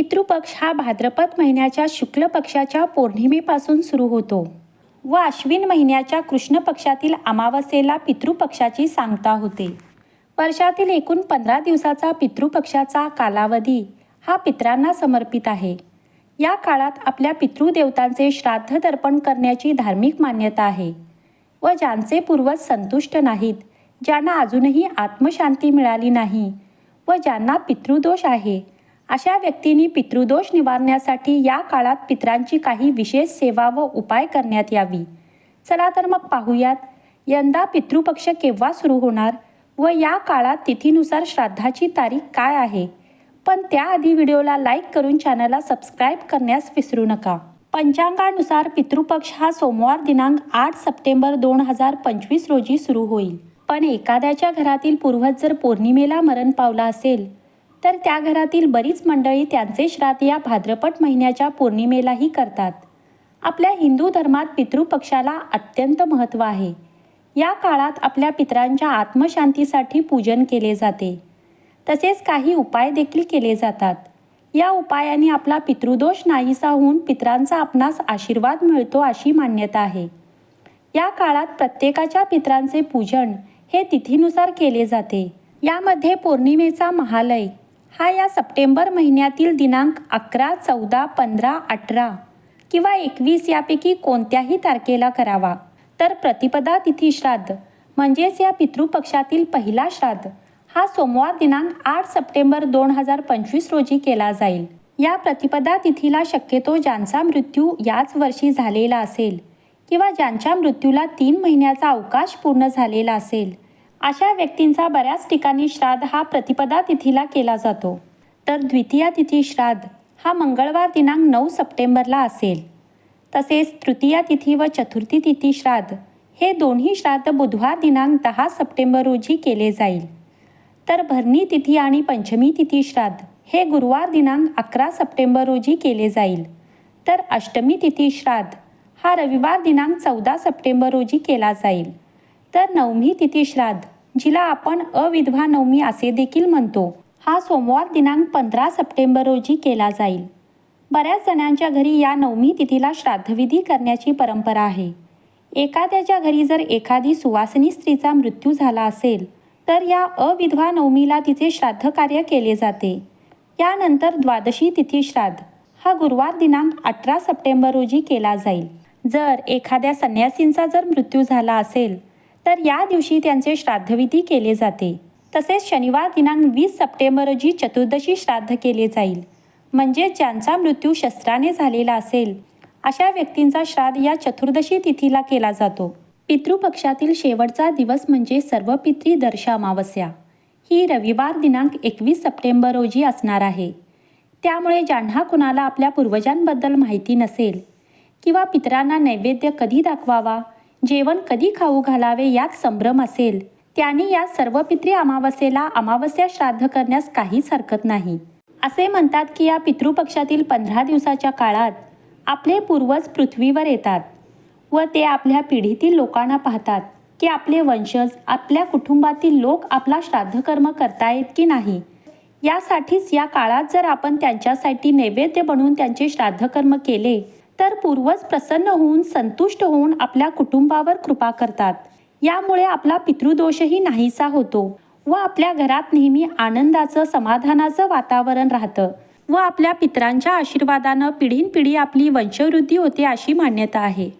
पितृपक्ष हा भाद्रपद महिन्याच्या शुक्ल पक्षाच्या पौर्णिमेपासून सुरू होतो व अश्विन महिन्याच्या कृष्ण पक्षातील अमावस्येला पितृपक्षाची सांगता होते. वर्षातील एकूण पंधरा दिवसाचा पितृपक्षाचा कालावधी हा पितरांना समर्पित आहे. या काळात आपल्या पितृदेवतांचे श्राद्ध तर्पण करण्याची धार्मिक मान्यता आहे व ज्यांचे पूर्वज संतुष्ट नाहीत ज्यांना अजूनही आत्मशांती मिळाली नाही व ज्यांना पितृदोष आहे अशा व्यक्तींनी पितृदोष निवारण्यासाठी या काळात पितरांची काही विशेष सेवा व उपाय करण्यात यावी. चला तर मग पाहूयात यंदा पितृपक्ष केव्हा सुरू होणार व या काळात तिथीनुसार श्राद्धाची तारीख काय आहे? पण त्याआधी व्हिडिओला लाईक करून चॅनलला सबस्क्राईब करण्यास विसरू नका. पंचांगानुसार पितृपक्ष हा सोमवार दिनांक आठ सप्टेंबर दोन हजार पंचवीस रोजी सुरू होईल. पण एखाद्याच्या घरातील पूर्वज जर पौर्णिमेला मरण पावला असेल तर त्या घरातील बरीच मंडळी त्यांचे श्राद्ध या भाद्रपद महिन्याच्या पौर्णिमेलाही करतात. आपल्या हिंदू धर्मात पितृपक्षाला अत्यंत महत्त्व आहे. या काळात आपल्या पितरांच्या आत्मशांतीसाठी पूजन केले जाते. तसेच काही उपाय देखील केले जातात. या उपायाने आपला पितृदोष नाहीसा होऊन पितरांचा आपणास आशीर्वाद मिळतो अशी मान्यता आहे. या काळात प्रत्येकाच्या पितरांचे पूजन हे तिथीनुसार केले जाते. यामध्ये पौर्णिमेचा महालय हा या सप्टेंबर महिन्यातील दिनांक अकरा चौदा पंधरा अठरा किंवा एकवीस यापैकी कोणत्याही तारखेला करावा. तर प्रतिपदा तिथी श्राद्ध म्हणजेच या पितृपक्षातील पहिला श्राद्ध हा सोमवार दिनांक आठ सप्टेंबर दोन हजार पंचवीस रोजी केला जाईल. या प्रतिपदा तिथीला शक्यतो ज्यांचा मृत्यू याच वर्षी झालेला असेल किंवा ज्यांच्या मृत्यूला तीन महिन्याचा अवकाश पूर्ण झालेला असेल अशा व्यक्तींचा बऱ्याच ठिकाणी श्राद्ध हा प्रतिपदा तिथीला केला जातो. तर द्वितीया तिथी श्राद्ध हा मंगळवार दिनांक नऊ सप्टेंबरला असेल. तसेच तृतीया तिथी व चतुर्थी तिथी श्राद्ध हे दोन्ही श्राद्ध बुधवार दिनांक दहा सप्टेंबर रोजी केले जाईल. तर भरणी तिथी आणि पंचमी तिथी श्राद्ध हे गुरुवार दिनांक अकरा सप्टेंबर रोजी केले जाईल. तर अष्टमी तिथी श्राद्ध हा रविवार दिनांक चौदा सप्टेंबर रोजी केला जाईल. तर नवमी तिथी श्राद्ध जिला आपण अविधवा नवमी असे देखील म्हणतो. हा सोमवार दिनांक पंधरा सप्टेंबर रोजी केला जाईल. बऱ्याच जणांच्या घरी या नवमी तिथीला श्राद्धविधी करण्याची परंपरा आहे. एखाद्याच्या घरी जर एखादी सुवासिनी स्त्रीचा मृत्यू झाला असेल तर या अविधवा नवमीला तिचे श्राद्ध कार्य केले जाते. यानंतर द्वादशी तिथी श्राद्ध हा गुरुवार दिनांक अठरा सप्टेंबर रोजी केला जाईल. जर एखाद्या संन्यासींचा जर मृत्यू झाला असेल तर या दिवशी त्यांचे श्राद्धविधी केले जाते. तसेच शनिवार दिनांक वीस सप्टेंबर रोजी चतुर्दशी श्राद्ध केले जाईल. म्हणजे ज्यांचा मृत्यू शस्त्राने झालेला असेल अशा व्यक्तींचा श्राद्ध या चतुर्दशी तिथीला केला जातो. पितृपक्षातील शेवटचा दिवस म्हणजे सर्व पितृ दर्श अमावस्या. ही रविवार दिनांक एकवीस सप्टेंबर रोजी असणार आहे. त्यामुळे ज्यांना कुणाला आपल्या पूर्वजांबद्दल माहिती नसेल किंवा पितरांना नैवेद्य कधी दाखवावा जेवण कधी खाऊ घालावे यात संभ्रम असेल. त्यांनी या सर्व अमावस्येला अमावस्या श्राद्ध करण्यास काहीच हरकत नाही. असे म्हणतात की या पितृपक्षातील पंधरा दिवसाच्या काळात आपले पूर्वज पृथ्वीवर येतात व ते आपल्या पिढीतील लोकांना पाहतात की आपले वंशज आपल्या कुटुंबातील लोक आपला श्राद्धकर्म करतायत की नाही. यासाठीच या काळात जर आपण त्यांच्यासाठी नैवेद्य बनवून त्यांचे श्राद्धकर्म केले तर पूर्वज प्रसन्न होऊन संतुष्ट होऊन आपल्या कुटुंबावर कृपा करतात. यामुळे आपला पितृदोषही नाहीसा होतो व आपल्या घरात नेहमी आनंदाचं समाधानाचं वातावरण राहतं व आपल्या पितरांच्या आशीर्वादानं पिढीनपिढी आपली वंशवृद्धी होते अशी मान्यता आहे.